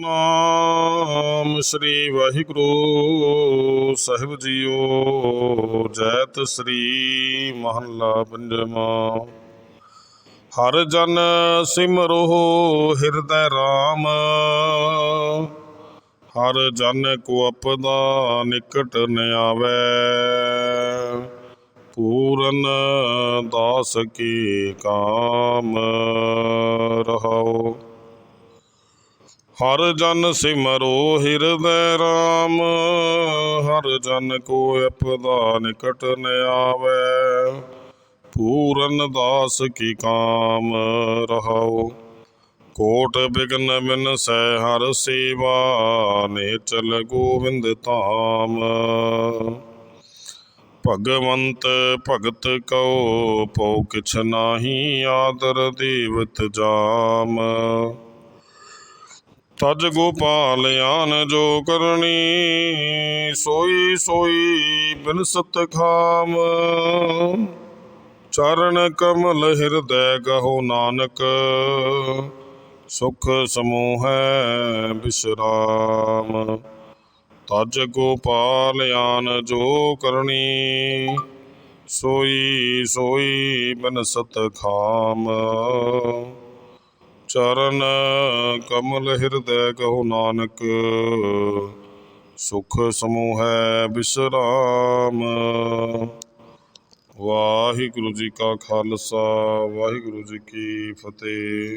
ਨਾਮ ਸ੍ਰੀ ਵਾਹਿਗੁਰੂ ਸਾਹਿਬ ਜੀਓ, ਜੈਤ ਸ੍ਰੀ ਮਹੱਲਾ ਪੰਜਵਾਂ। ਹਰ ਜਨ ਸਿਮਰੋ ਹਿਰਦੈ ਰਾਮ। ਹਰ ਜਨ ਕੋ ਅਪਦਾ ਨਿਕਟ ਨ ਆਵੈ। ਪੂਰਨ ਦਾਸ ਕੀ ਕਾਮ ਰਹਾਓ। ਹਰ ਜਨ ਸਿਮਰੋ ਹਿਰਦੈ ਰਾਮ, ਹਰ ਜਨ ਕੋ ਅਪਦਾ ਨਿਕਟ ਨ ਆਵੈ। ਪੂਰਨ ਦਾਸ ਕੀ ਕਾਮ ਰਹਾਓ ਕੋਟ ਬਿਗਨ ਬਿਨਸੈ ਹਰ ਸੇਵਾ ਨੇ ਚਲ ਗੋਵਿੰਦ ਧਾਮ। ਭਗਵੰਤ ਭਗਤ ਕਉ ਪਉ ਕਿਛ ਨਾਹੀ ਆਦਰ ਦੇਵਤ ਜਾਮ। ਤਜ ਗੋਪਾਲ ਆਨ ਜੋ ਕਰਨੀ, ਸੋਈ ਸੋਈ ਬਿਨਸਤ ਖਾਮ। ਚਰਨ ਕਮਲ ਹਿਰਦੈ ਗਹੋ ਨਾਨਕ, ਸੁਖ ਸਮੂਹੈ ਬਿਸਰਾਮ। ਤਜ ਗੋਪਾਲ ਆਨ ਜੋ ਕਰਨੀ, ਸੋਈ ਸੋਈ ਬਿਨਸਤ ਖਾਮ। ਚਰਨ ਕਮਲ ਹਿਰਦੈ ਕਹੋ ਨਾਨਕ, ਸੁਖ ਸਮੂਹੈ ਬਿਸਰਾਮ। ਵਾਹਿਗੁਰੂ ਜੀ ਕਾ ਖਾਲਸਾ, ਵਾਹਿਗੁਰੂ ਜੀ ਕੀ ਫਤਿਹ।